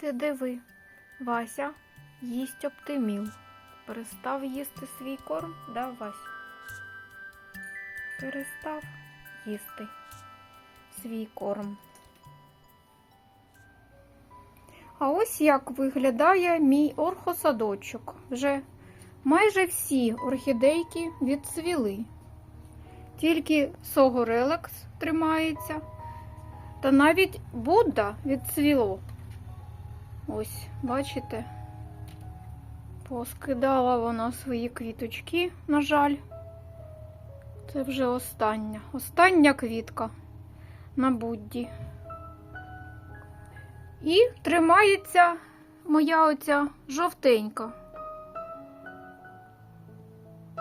Ти диви, Вася їсть оптиміл. Перестав їсти свій корм, да, Вась? Перестав їсти свій корм. А ось як виглядає мій орхосадочок. Вже майже всі орхідейки відцвіли. Тільки согорелекс тримається, та навіть Будда відцвіло. Ось, бачите, поскидала вона свої квіточки, на жаль. Це вже остання. Остання квітка на Будді. І тримається моя оця жовтенька.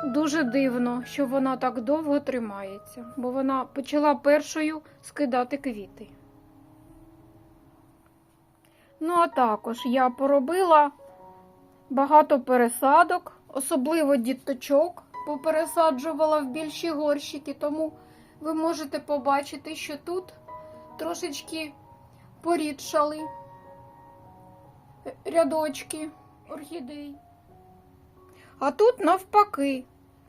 Дуже дивно, що вона так довго тримається, бо вона почала першою скидати квіти. Ну, а також я поробила багато пересадок, особливо діточок попересаджувала в більші горщики, тому ви можете побачити, що тут трошечки порідшали рядочки орхідей. А тут навпаки,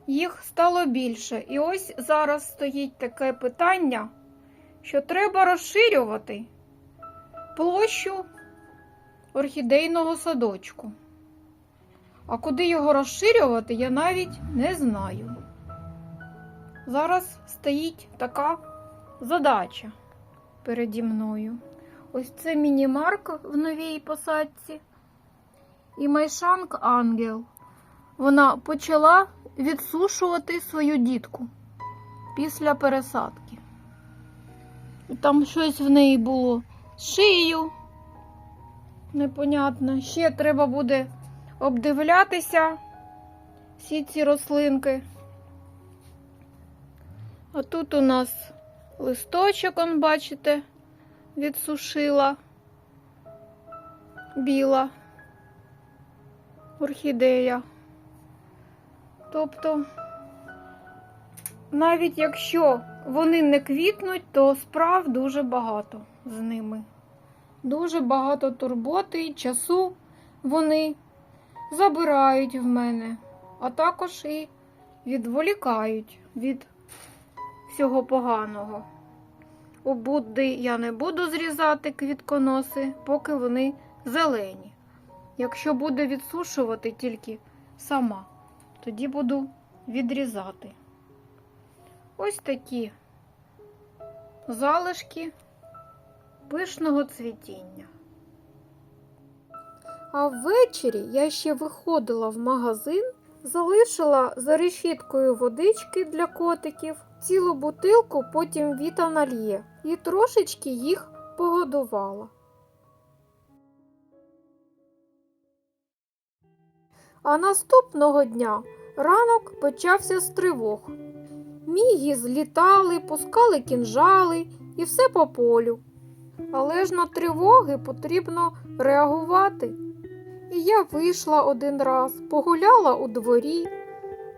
їх стало більше. І ось зараз стоїть таке питання, що треба розширювати площу орхідейного садочку. А куди його розширювати, я навіть не знаю. Зараз стоїть така задача переді мною. Ось це мінімарк в новій посадці. І Майшанг Ангел. Вона почала відсушувати свою дітку після пересадки. Там щось в неї було з шиєю. Непонятно. Ще треба буде обдивлятися всі ці рослинки. А тут у нас листочок, он, бачите, відсушила біла орхідея. Тобто, навіть якщо вони не квітнуть, то справ дуже багато з ними. Дуже багато турботи і часу вони забирають в мене, а також і відволікають від всього поганого. У Будди я не буду зрізати квітконоси, поки вони зелені. Якщо буде відсушувати тільки сама, тоді буду відрізати. Ось такі залишки пишного цвітіння. А ввечері я ще виходила в магазин, залишила за решіткою водички для котиків, цілу бутилку потім Віта нальє і трошечки їх погодувала. А наступного дня ранок почався з тривог. Міги злітали, пускали кінжали і все по полю. Але ж на тривоги потрібно реагувати. І я вийшла один раз, погуляла у дворі,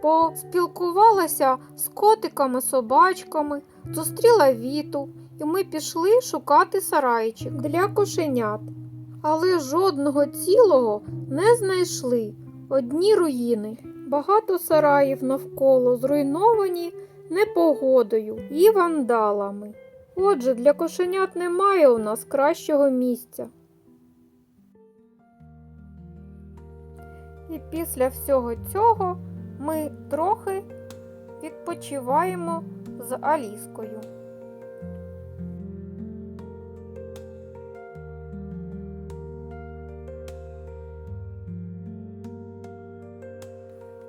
поспілкувалася з котиками, собачками, зустріла віту, і ми пішли шукати сарайчик для кошенят. Але жодного цілого не знайшли. Одні руїни, багато сараїв навколо зруйновані непогодою і вандалами. Отже, для кошенят немає у нас кращого місця. І після всього цього ми трохи відпочиваємо з Аліскою.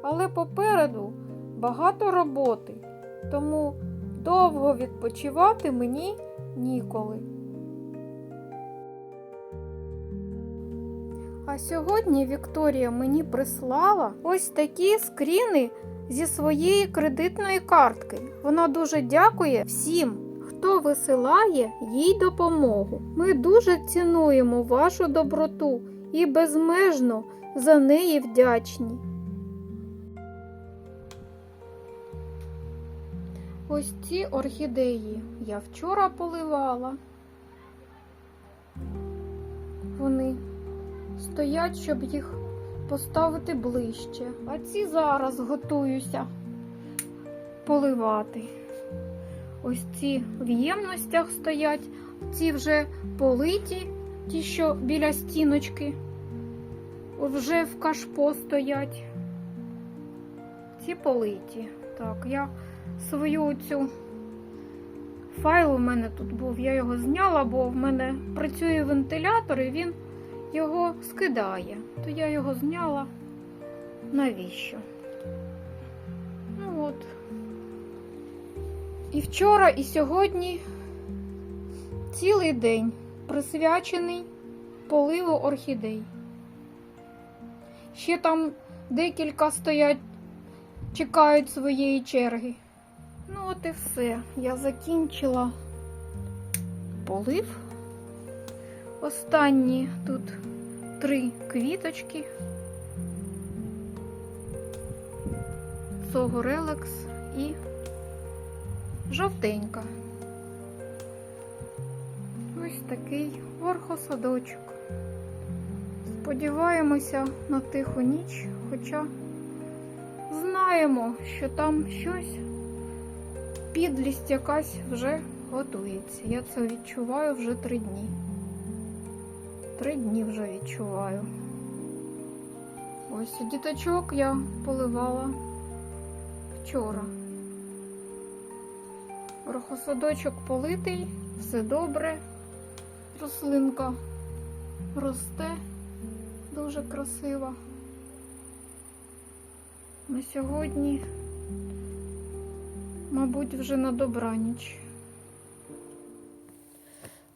Але попереду багато роботи, тому довго відпочивати мені ніколи. А сьогодні Вікторія мені прислала ось такі скріни зі своєї кредитної картки. Вона дуже дякує всім, хто висилає їй допомогу. Ми дуже цінуємо вашу доброту і безмежно за неї вдячні. Ось ці орхідеї я вчора поливала. Вони стоять, щоб їх поставити ближче. А ці зараз готуюся поливати. Ось ці в ємностях стоять, ці вже политі, ті, що біля стіночки, вже в кашпо стоять. Ці политі. Так, я свою цю файл у мене тут був, я його зняла, бо в мене працює вентилятор і він його скидає. То я його зняла. Навіщо? Ну от. І вчора, і сьогодні цілий день присвячений поливу орхідей. Ще там декілька стоять, чекають своєї черги. Ну, от і все. Я закінчила полив. Останні тут три квіточки. Цього релекс і жовтенька. Ось такий орхосадочок. Сподіваємося на тиху ніч, хоча знаємо, що там щось, підлість якась вже готується. Я це відчуваю вже три дні. Три дні вже відчуваю. Ось діточок я поливала вчора. Рохосадочок политий, все добре. Рослинка росте дуже красиво. На сьогодні, мабуть, вже на добраніч.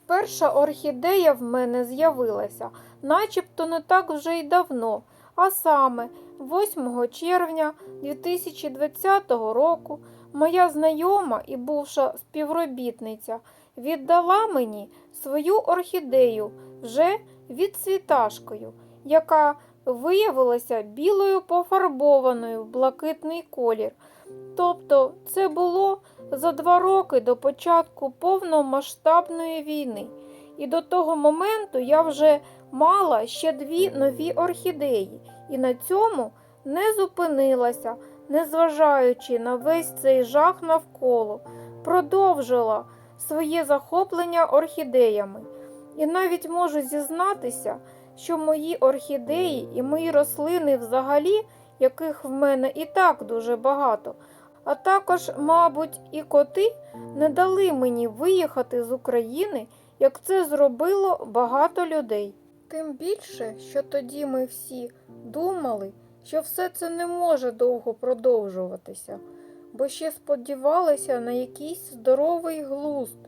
Перша орхідея в мене з'явилася, начебто не так вже й давно, а саме 8 червня 2020 року моя знайома і бувша співробітниця віддала мені свою орхідею вже відцвіташкою, яка виявилася білою пофарбованою в блакитний колір. Тобто це було за два роки до початку повномасштабної війни. І до того моменту я вже мала ще дві нові орхідеї, і на цьому не зупинилася, незважаючи на весь цей жах навколо, продовжила своє захоплення орхідеями. І навіть можу зізнатися, що мої орхідеї і мої рослини взагалі, яких в мене і так дуже багато, а також, мабуть, і коти не дали мені виїхати з України, як це зробило багато людей. Тим більше, що тоді ми всі думали, що все це не може довго продовжуватися, бо ще сподівалися на якийсь здоровий глузд,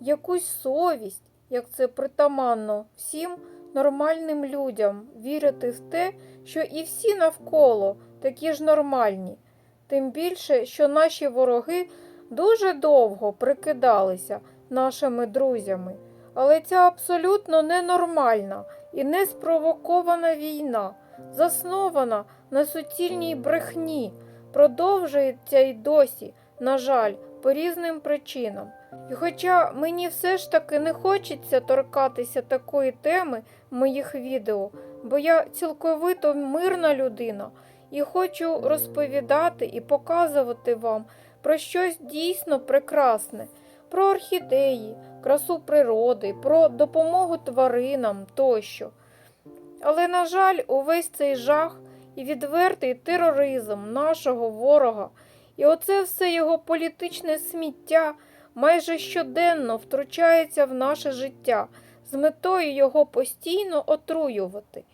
якусь совість, як це притаманно всім нормальним людям вірити в те, що і всі навколо такі ж нормальні. Тим більше, що наші вороги дуже довго прикидалися нашими друзями. Але ця абсолютно ненормальна і неспровокована війна, заснована на суцільній брехні, продовжується й досі, на жаль, по різним причинам. І хоча мені все ж таки не хочеться торкатися такої теми в моїх відео, бо я цілковито мирна людина і хочу розповідати і показувати вам про щось дійсно прекрасне, про орхідеї, красу природи, про допомогу тваринам тощо. Але, на жаль, увесь цей жах і відвертий тероризм нашого ворога, і оце все його політичне сміття майже щоденно втручається в наше життя з метою його постійно отруювати.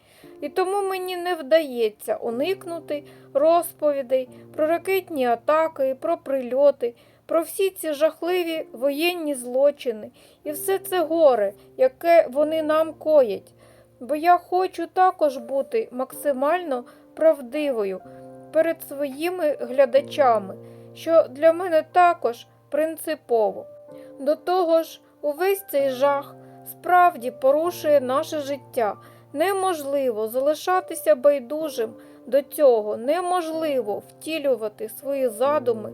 І тому мені не вдається уникнути розповідей про ракетні атаки, про прильоти, про всі ці жахливі воєнні злочини і все це горе, яке вони нам коять. Бо я хочу також бути максимально правдивою перед своїми глядачами, що для мене також принципово. До того ж, увесь цей жах справді порушує наше життя. Неможливо залишатися байдужим до цього, неможливо втілювати свої задуми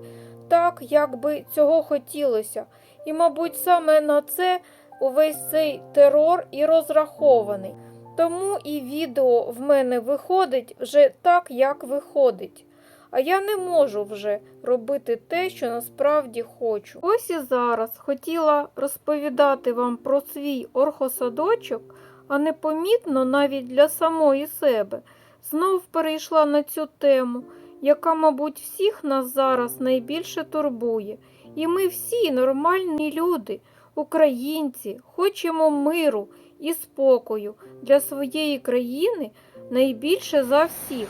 так, як би цього хотілося. І, мабуть, саме на це увесь цей терор і розрахований. Тому і відео в мене виходить вже так, як виходить. А я не можу вже робити те, що насправді хочу. Ось і зараз хотіла розповідати вам про свій орхосадочок, а непомітно навіть для самої себе. Знов перейшла на цю тему, яка, мабуть, всіх нас зараз найбільше турбує. І ми всі нормальні люди, українці, хочемо миру і спокою для своєї країни найбільше за всіх.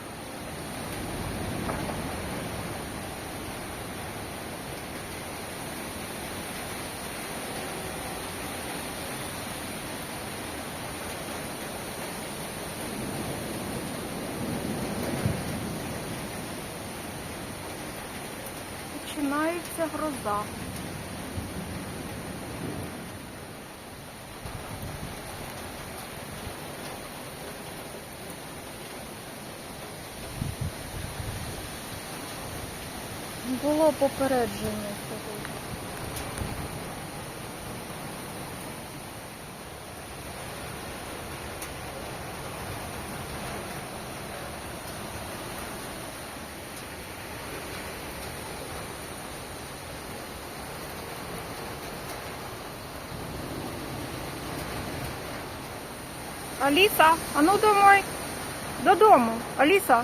Починається гроза. Попередження. Аліса, а ну домой. Додому. Аліса.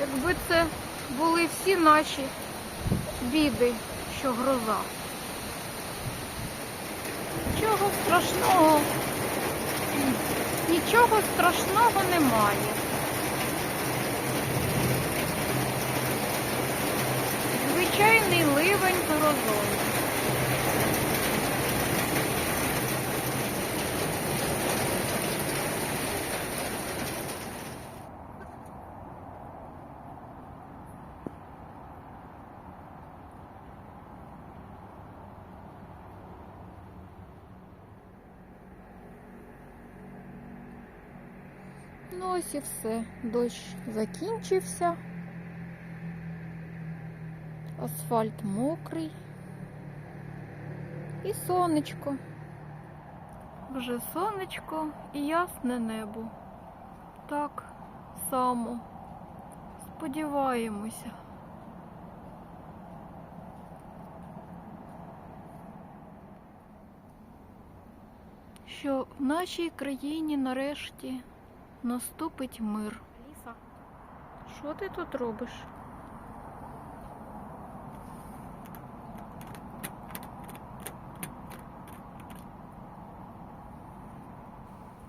Якби це були всі наші біди, що гроза. Нічого страшного, нічого страшного немає. Звичайний ливень з грозою. Ну ось і все. Дощ закінчився. Асфальт мокрий. І сонечко. Вже сонечко і ясне небо. Так само. Сподіваємося. Що в нашій країні нарешті наступить мир. Аліса, що ти тут робиш?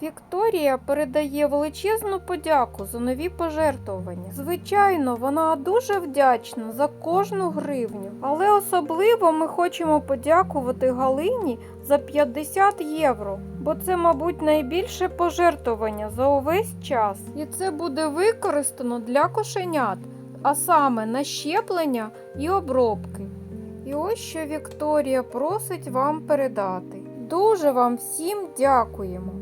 Вікторія передає величезну подяку за нові пожертвування. Звичайно, вона дуже вдячна за кожну гривню, але особливо ми хочемо подякувати Галині за 50 євро, бо це, мабуть, найбільше пожертвування за увесь час. І це буде використано для кошенят, а саме на щеплення і обробки. І ось що Вікторія просить вам передати. Дуже вам всім дякуємо.